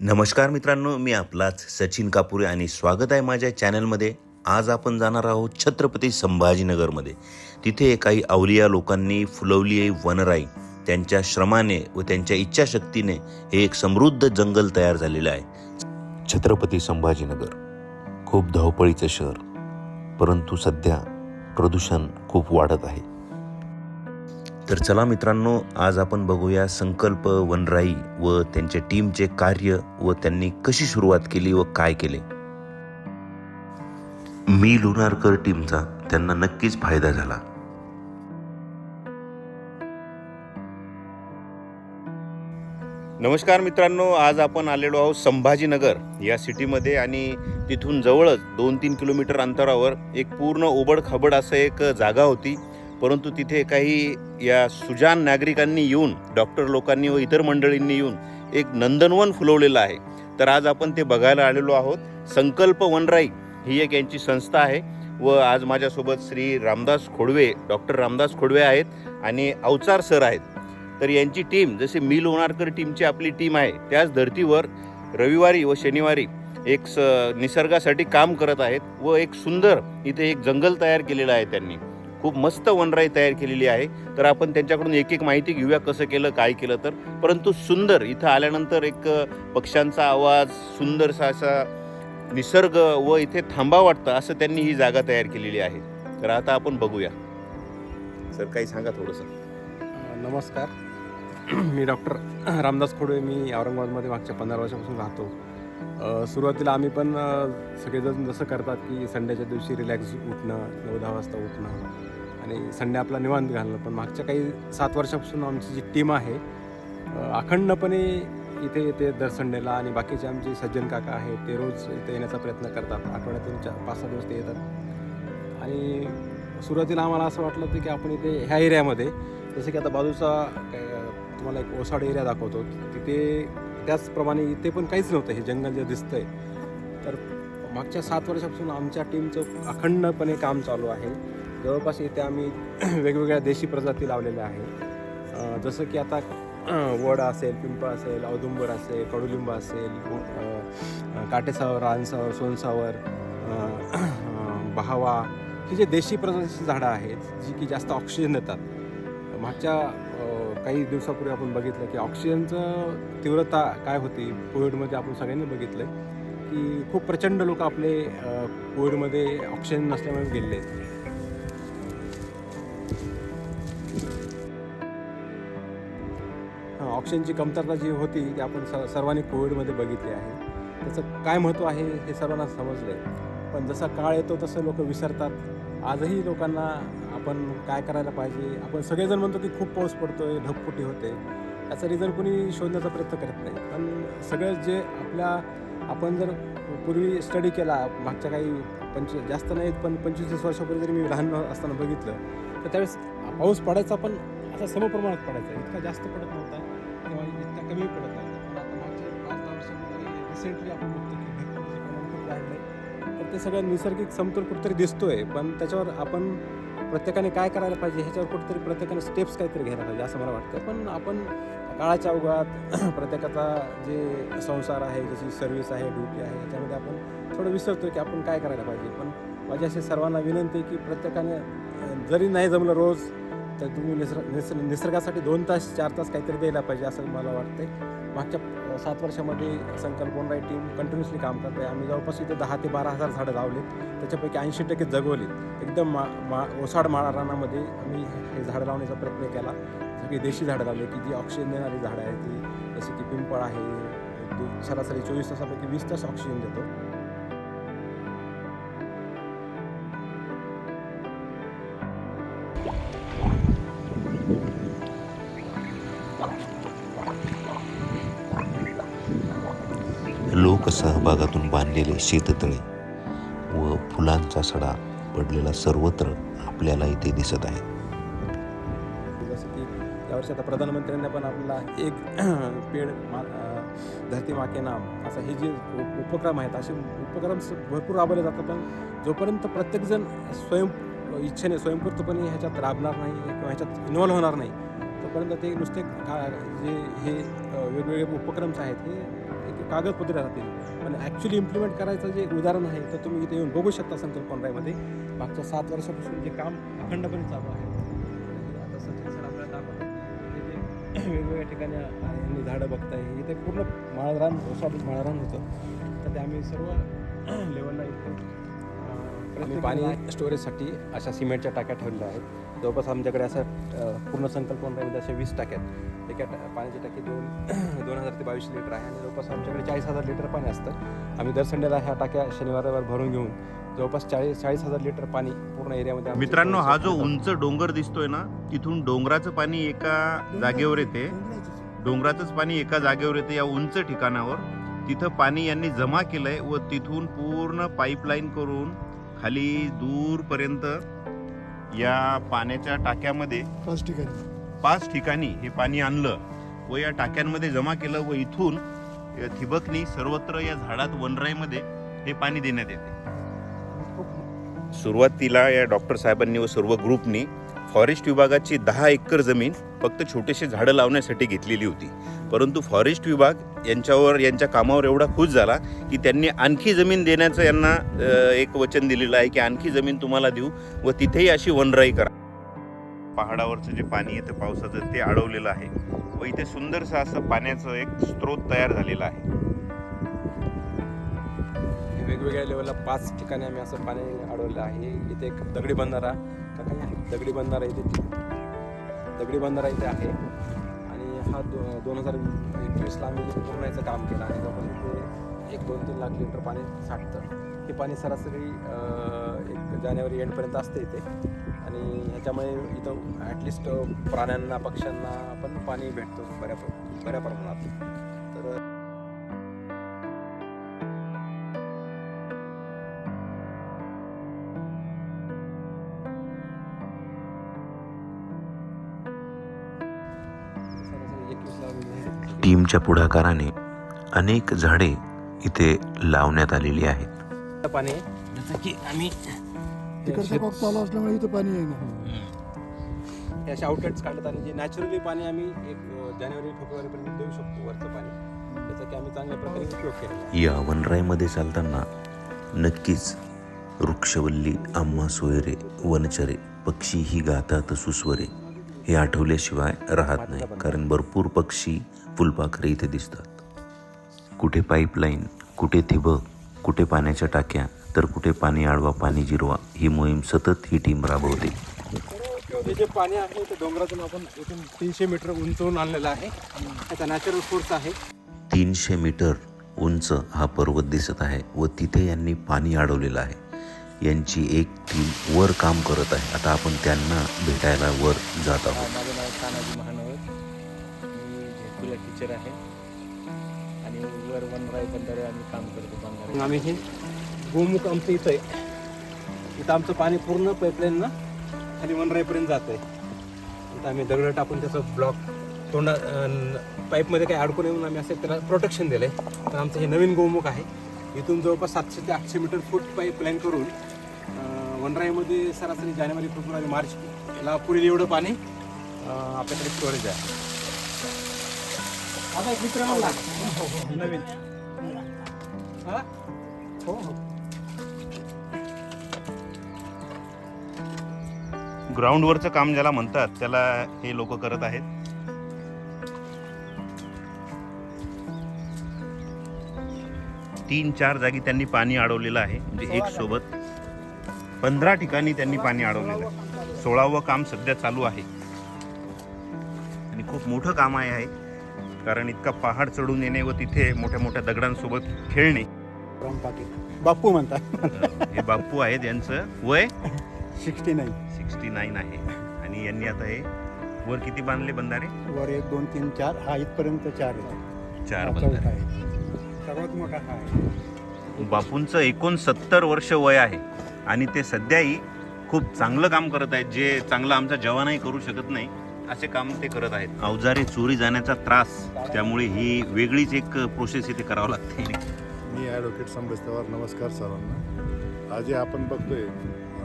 नमस्कार मित्रांनो मी आपलाच सचिन कापुरे आणि स्वागत आहे माझ्या चॅनलमध्ये. आज आपण जाणार आहोत छत्रपती संभाजीनगरमध्ये. तिथे काही अवलिया लोकांनी फुलवली आहे वनराई. त्यांच्या श्रमाने व त्यांच्या इच्छाशक्तीने हे एक समृद्ध जंगल तयार झालेलं आहे. छत्रपती संभाजीनगर खूप धावपळीचं शहर परंतु सध्या प्रदूषण खूप वाढत आहे. तर चला मित्रांनो आज आपण बघूया संकल्प वनराई व त्यांच्या टीमचे कार्य व त्यांनी कशी सुरुवात केली व काय केले. मी लुनारकर टीमचा त्यांना नक्कीच फायदा झाला. नमस्कार मित्रांनो आज आपण आलेलो आहोत संभाजीनगर या सिटीमध्ये आणि तिथून जवळच दोन तीन किलोमीटर अंतरावर एक पूर्ण ओबडखाबड असं एक जागा होती. परंतु तिथे काही या सुजान नागरिकांनी येऊन डॉक्टर लोकांनी व इतर मंडळींनी येऊन एक नंदनवन फुलवलेलं आहे. तर आज आपण ते बघायला आलेलो आहोत. संकल्प वनराई ही एक यांची संस्था आहे व आज माझ्यासोबत श्री रामदास खोडवे डॉक्टर रामदास खोडवे आहेत आणि अवचार सर आहेत. तर यांची टीम जसे मी लोणारकर टीमची आपली टीम आहे त्याच धर्तीवर रविवारी व शनिवारी एक स निसर्गासाठी काम करत आहेत व एक सुंदर इथे एक जंगल तयार केलेलं आहे त्यांनी. खूप मस्त वनराई तयार केलेली आहे. तर आपण त्यांच्याकडून एक एक माहिती घेऊया कसं केलं काय केलं तर. परंतु सुंदर इथं आल्यानंतर एक पक्ष्यांचा आवाज सुंदरसा असा निसर्ग व इथे थांबा वाटतं असं त्यांनी ही जागा तयार केलेली आहे. तर आता आपण बघूया. सर काही सांगा थोडंसं. नमस्कार. मी डॉक्टर रामदास खोडवे. मी औरंगाबादमध्ये मागच्या पंधरा वर्षापासून राहतो. सुरुवातीला आम्ही पण सगळेजण जसं करतात की संडेच्या दिवशी रिलॅक्स उठणं नऊ दहा वाजता उठणं. आणि संडे आपला निवांत घालणं. पण मागच्या काही सात वर्षापासून आमची जी टीम आहे अखंडपणे इथे येते दर संडेला आणि बाकीचे आमचे सज्जन काका आहेत ते रोज इथे येण्याचा प्रयत्न करतात. आठवड्यातून चार पाच सहा दिवस ते येतात. आणि सुरुवातीला आम्हाला असं वाटलं होतं की आपण इथे ह्या एरियामध्ये जसं की आता बाजूचा काय, तुम्हाला एक ओसाड एरिया दाखवतो. तिथे त्याचप्रमाणे इथे पण काहीच नव्हतं हे जंगल जे दिसतंय. तर मागच्या सात वर्षापासून आमच्या टीमचं अखंडपणे काम चालू आहे. जवळपास इथे आम्ही वेगवेगळ्या देशी प्रजाती लावलेल्या आहेत. जसं की आता वड असेल पिंपळ असेल औदुंबर असेल कडुलिंब असेल काटेसावर रानसावर सोनसावर बहावा ही जे देशी प्रजातीची झाडं आहेत जी की जास्त ऑक्सिजन देतात. मागच्या काही दिवसापूर्वी आपण बघितलं की ऑक्सिजनचं तीव्रता काय होती कोविडमध्ये आपण सगळ्यांनी बघितलं की खूप प्रचंड लोक आपले कोविडमध्ये ऑक्सिजन नसल्यामुळे गेले ऑक्सिजनची कमतरता जी होती ती आपण स सर्वांनी कोविडमध्ये बघितली आहे. त्याचं काय महत्त्व आहे हे सर्वांना समजलं आहे पण जसा काळ येतो तसं लोक विसरतात. आजही लोकांना आपण काय करायला पाहिजे? आपण सगळेजण म्हणतो की खूप पाऊस पडतोय ढगफुटी होते. याचं रिझन कुणी शोधण्याचा प्रयत्न करत नाही. पण सगळं जे आपल्या आपण जर पूर्वी स्टडी केला मागच्या काही पंच जास्त नाहीत पण पंचवीस तीस वर्षापूर्वी जरी मी लहान असताना बघितलं तर त्यावेळेस पाऊस पडायचा पण असा समप्रमाणात पडायचा. इतका जास्त पडत नव्हता. कमी पडत नव्हता पण आता मागच्या पाच दहा वर्षामध्ये रिसेंटली आपण बघतो की ढगफुटीचं प्रमाण खूप तर ते सगळं नैसर्गिक समतोल कुठेतरी दिसतोय. पण त्याच्यावर आपण प्रत्येकाने काय करायला पाहिजे ह्याच्यावर कुठेतरी प्रत्येकाने स्टेप्स काहीतरी घ्यायला पाहिजे असं मला वाटतं. पण आपण काळाच्या अवघात प्रत्येकाचा जे संसार आहे जशी सर्व्हिस आहे ड्युटी आहे याच्यामध्ये आपण थोडं विसरतो की आपण काय करायला पाहिजे. पण माझी अशी सर्वांना विनंती आहे की प्रत्येकाने जरी नाही जमलं रोज तर तुम्ही निसर्ग निसर् निसर्गासाठी दोन तास चार तास काहीतरी द्यायला पाहिजे असं मला वाटतंय. मागच्या सात वर्षामध्ये संकल्प वनराई टीम कंटिन्युअसली काम करते आहे आम्ही जवळपास इथे दहा ते बारा हजार झाडं लावलीत. त्याच्यापैकी ऐंशी टक्के जगवलीत. एकदम मा मा ओसाड माळा रानामध्ये आम्ही हे झाडं लावण्याचा प्रयत्न केला. सगळी देशी झाडं लावली. की जी ऑक्सिजन देणारी झाडं आहेत ती जसे की पिंपळ आहे सरासरी चोवीस तासापैकी वीस तास ऑक्सिजन देतो. सहभागातून बांधलेले शेततळे व फुलांचा सडा पडलेला सर्वत्र आपल्याला इथे दिसत आहे. जसं की यावर्षी आता प्रधानमंत्र्यांनी पण आपला एक पेड मा धरती माके नाम असा हे जे उपक्रम आहेत असे उपक्रम भरपूर राबवले जातात. पण जोपर्यंत प्रत्येकजण स्वयं इच्छेने स्वयंपूर्तपणे ह्याच्यात राबणार नाही किंवा ह्याच्यात इन्व्हॉल्व्ह होणार नाही तोपर्यंत ते नुसते जे हे वेगवेगळे उपक्रम्स आहेत हे एक कागदपत्रे राहतील. पण ॲक्च्युली इम्प्लिमेंट करायचं जे उदाहरण आहे तर तुम्ही इथे येऊन बघू शकता संकल्प कोंडराईमध्ये मागच्या सात वर्षापासून जे काम अखंडपणे चालू आहे. आता सचिन सर आपल्याला दाखवतात जे वेगवेगळ्या ठिकाणी यांनी झाडं बघताय. इथे पूर्ण माळरान स्वाभित माळरान होतं. तर ते आम्ही सर्व लेवलला इथे आम्ही पाणी स्टोरेजसाठी अशा सिमेंटच्या टाक्या ठेवलेल्या आहेत. जवळपास आमच्याकडे असं पूर्ण संकल्पनामध्ये अशा वीस टाक्या आहेत. एका टा- पाण्याची टाकी दोन हजार ते बावीसशे लिटर आहे आणि जवळपास आमच्याकडे चाळीस हजार लिटर पाणी असतं. आम्ही दर संडेला ह्या टाक्या शनिवार रविवार भरून घेऊन जवळपास चाळीस चाळीस हजार लिटर पाणी पूर्ण एरियामध्ये मित्रांनो हा जो उंच डोंगर दिसतोय ना तिथून डोंगराचं पाणी एका जागेवर येते. डोंगराचंच पाणी एका जागेवर येते या उंच ठिकाणावर. तिथं पाणी यांनी जमा केलंय व तिथून पूर्ण पाईपलाईन करून खाली दूरपर्यंत या पाण्याच्या टाक्यामध्ये पाच ठिकाणी. पाच ठिकाणी हे पाणी आणलं. व या टाक्यांमध्ये जमा केलं व इथून थिबकनी ठिबकनी सर्वत्र या झाडात वनराईमध्ये हे पाणी देण्यात येते. सुरुवातीला या डॉक्टर साहेबांनी व सर्व ग्रुपनी फॉरेस्ट विभागाची दहा एकर जमीन फक्त छोटेसे झाडं लावण्यासाठी घेतलेली होती. परंतु फॉरेस्ट विभाग यांच्यावर यांच्या कामावर एवढा खुश झाला की त्यांनी आणखी जमीन देण्याचं यांना एक वचन दिलेलं आहे की आणखी जमीन तुम्हाला देऊ व तिथेही अशी वनराई करा. पहाडावरचं जे पाणी येतं पावसाचं ते अडवलेलं आहे. व इथे सुंदरसं असं पाण्याचं एक स्रोत तयार झालेला आहे. वेगवेगळ्या लेवलला पाच ठिकाणी आम्ही असं पाणी अडवलं आहे. इथे एक दगडी बंधारा दगडी बंधारा इथे दगडी बंधारा इथे आहे. आणि हा दो दोन हजार एकवीसला आम्ही पूर्ण याचं काम केलं आणि जवळपास इथे एक दोन तीन लाख लिटर पाणी साठतं हे पाणी सरासरी एक जानेवारी एंडपर्यंत असते इथे. आणि ह्याच्यामुळे इथं ॲटलिस्ट प्राण्यांना पक्ष्यांना पण पाणी भेटतो बऱ्या बऱ्या प्रमाणात. तर टीमच्या पुढाकाराने अनेक झाडे इथे लावण्यात आलेली आहेत. पाणी जसं की आम्ही तिकडचा चालू असल्यामुळे इथं पाणी येईना. हे असे आउटलेट्स काढतात आणि जे नॅचरली पाणी आम्ही एक जानेवारी फेब्रुवारीपर्यंत देऊ शकतो वरचं पाणी. त्याचा की आम्ही चांगल्या प्रकारे उपयोग या वनराईमध्ये चालताना नक्कीच वृक्षवल्ली आम्हा सोयरे वनचरे पक्षी ही गातात सुस्वरे हे आठवल्याशिवाय राहत नाही. कारण भरपूर पक्षी फुलपाखरे इथे दिसतात. कुठे पाईपलाईन कुठे ठिबक कुठे पाण्याच्या टाक्या तर कुठे पाणी आडवा पाणी जिरवा ही मोहीम सतत ही टीम राबवते. हे जे पाणी आहे ते डोंगरातून आपण इथून तीनशे मीटर उंचवून आणलेलं आहे. त्याचा नॅचरल सोर्स आहे. तीनशे मीटर उंच हा पर्वत दिसत आहे व तिथे यांनी पाणी अडवलेलं आहे. यांची एक टीम वर काम करत आहे. आता आपण त्यांना भेटायला वर जात आहोत. माझं नाव तानाजी महानवर मी टीचर आहे. आणि वर वनराई बंधारे आम्ही काम करतो बंधारे आम्ही हे गोमुख आमचं इथं आहे इथं आमचं पाणी पूर्ण पाईपलाईन ना खाली वनराईपर्यंत जात आहे इथं आम्ही दगड टाकून त्याचं ब्लॉक तोंडा पाईपमध्ये काही अडकून येऊन आम्ही असं त्याला प्रोटेक्शन दिलं आहे तर आमचं हे नवीन गोमुख आहे. इथून जवळपास सातशे ते आठशे मीटर फूट पाईपलाईन करून वनराईमध्ये सरासरी जानेवारी फेब्रुवारी मार्च याला पुरेल एवढं पाणी आपल्याकडे स्टोरेज आहे. आता एक मित्र नवीन हा? हो हो. ग्राउंडवरचं काम ज्याला म्हणतात त्याला हे लोक करत आहेत. तीन चार जागी त्यांनी पाणी अडवलेलं आहे म्हणजे एक सोबत. पंधरा ठिकाणी त्यांनी पाणी अडवलेलं आहे. सोळावं काम सध्या चालू आहे. आणि खूप मोठं काम आहे हे. कारण इतका पहाड चढून येणे व तिथे मोठ्या मोठ्या दगडांसोबत खेळणे. बाप्पू म्हणतात. हे बाप्पू आहेत यांचं. वय? Sixty nine. सिक्स्टी नाईन आहे. आणि यांनी आता हे वर किती बांधले बंधारे? वर एक दोन तीन चार. हा इथपर्यंत चार चार बंधारे. सर्वात मोठा हा आहे. बापूंचं एकोणसत्तर वर्ष वय आहे. आणि ते सध्याही खूप चांगलं काम करत आहेत. जे चांगलं आमचा जवानही करू शकत नाही. असे काम ते करत आहेत. अवजारे चोरी जाण्याचा त्रास त्यामुळे ही वेगळीच एक प्रोसेस इथे करावं लागते. मी ॲडव्होकेट संभेश पवार नमस्कार सर्वांना. आज हे आपण बघतोय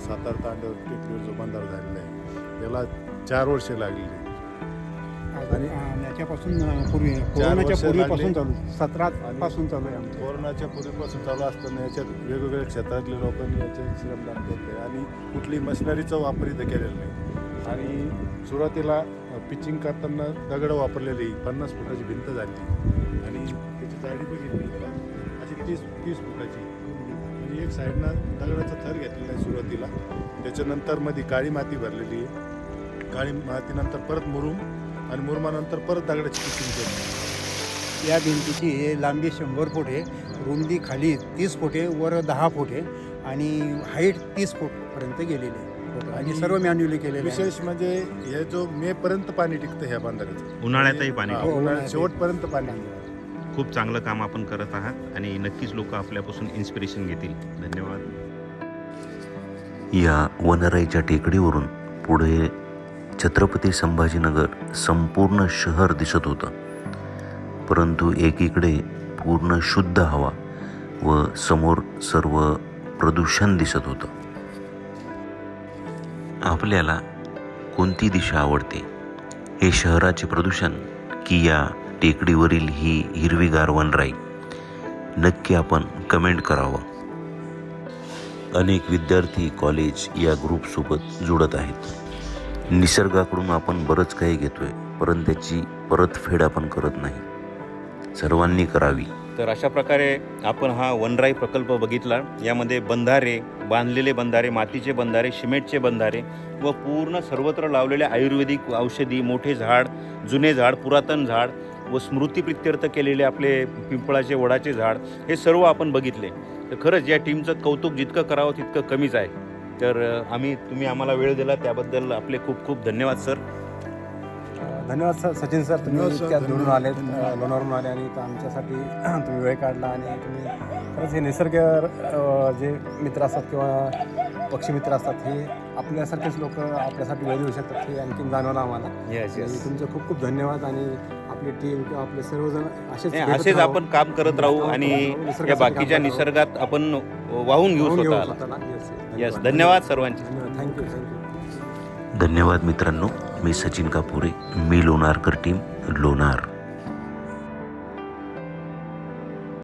सातारा तांड्यावर टेकडीवर जो बंधारा झालेला आहे त्याला चार वर्षे लागलेली आणि याच्यापासून पूर्वी कोरोनाच्या पूर्वीपासून लागली. चालू सतरा आणि- पासून चालू आहे आमचं. कोरोनाच्या पूर्वीपासून चालू असताना याच्यात वेगवेगळ्या क्षेत्रातले लोकांनी याचे श्रमदान केले आणि कुठली मशिनरीचा वापर इथं केलेला नाही. आणि सुरुवातीला पिचिंग करताना दगड वापरलेली पन्नास फुटाची भिंत झाली. आणि त्याची जाडी बघितली का अशी तीस तीस फुटाची. म्हणजे एक साईडनं दगडाचा थर घेतलेला आहे सुरुवातीला. त्याच्यानंतरमध्ये काळी माती भरलेली आहे. काळी मातीनंतर परत मुरुम आणि मुरुमानंतर परत दगडाची पिचिंग केली. या भिंतीची हे लांबी शंभर फूट आहे. रुंदी खाली तीस फूट आहे वर दहा फूट आहे आणि हाईट तीस फूटपर्यंत गेलेली आहे. आणि आणि सर्व मॅन्युअली केलेले आहे. विशेष म्हणजे हे जो मे पर्यंत पाणी टिकतं ह्या बांधाऱ्याचं उन्हाळ्यातही पाणी हा. उन्हाळ्यात शेवटपर्यंत पाणी खूप चांगलं काम आपण करत आहात आणि नक्कीच लोक आपल्यापासून इन्स्पिरेशन घेतील. धन्यवाद. या वनराईच्या टेकडीवरून पुढे छत्रपती संभाजीनगर संपूर्ण शहर दिसत होतं. परंतु एकीकडे पूर्ण शुद्ध हवा व समोर सर्व प्रदूषण दिसत होतं. आपल्याला कोणती दिशा आवडते? हे शहराचे प्रदूषण की या टेकडीवरील ही हिरवीगार वनराई? नक्की आपण कमेंट करावं. अनेक विद्यार्थी कॉलेज या ग्रुपसोबत जुळत आहेत. निसर्गाकडून आपण बरंच काही घेतोय परंतु त्याची परतफेड आपण करत नाही. सर्वांनी करावी. तर अशा प्रकारे आपण हा वनराई प्रकल्प बघितला. यामध्ये बंधारे बांधलेले बंधारे मातीचे बंधारे सिमेंटचे बंधारे व पूर्ण सर्वत्र लावलेले आयुर्वेदिक औषधी मोठे झाड जुने झाड पुरातन झाड व स्मृतीप्रित्यर्थ केलेले आपले पिंपळाचे वडाचे झाड हे सर्व आपण बघितले. तर खरंच या टीमचं कौतुक जितकं करावं तितकं कमीच आहे. तर आम्ही तुम्ही आम्हाला वेळ दिला त्याबद्दल आपले खूप खूप धन्यवाद सर. धन्यवाद सर सचिन सर तुम्ही इतक्या धन्यवाद. आलेत धन्यवाद. लोणावरून आले आणि आमच्यासाठी तुम्ही वेळ काढला आणि तुम्ही खरंच हे निसर्ग जे मित्र असतात किंवा पक्षी मित्र असतात हे आपल्यासारखेच लोक आपल्यासाठी वेळ देऊ शकतात हे आणखीन जाणवलं आम्हाला तुमचे खूप खूप धन्यवाद आणि आपली टीम किंवा आपले सर्वजण असेच असेच. आपण काम करत राहू आणि बाकीच्या. निसर्गात आपण वाहून घेऊ. येस धन्यवाद सर्वांचे थँक्यू थँक्यू धन्यवाद मित्रांनो मी सचिन कापुरे मी लोणारकर टीम लोणार.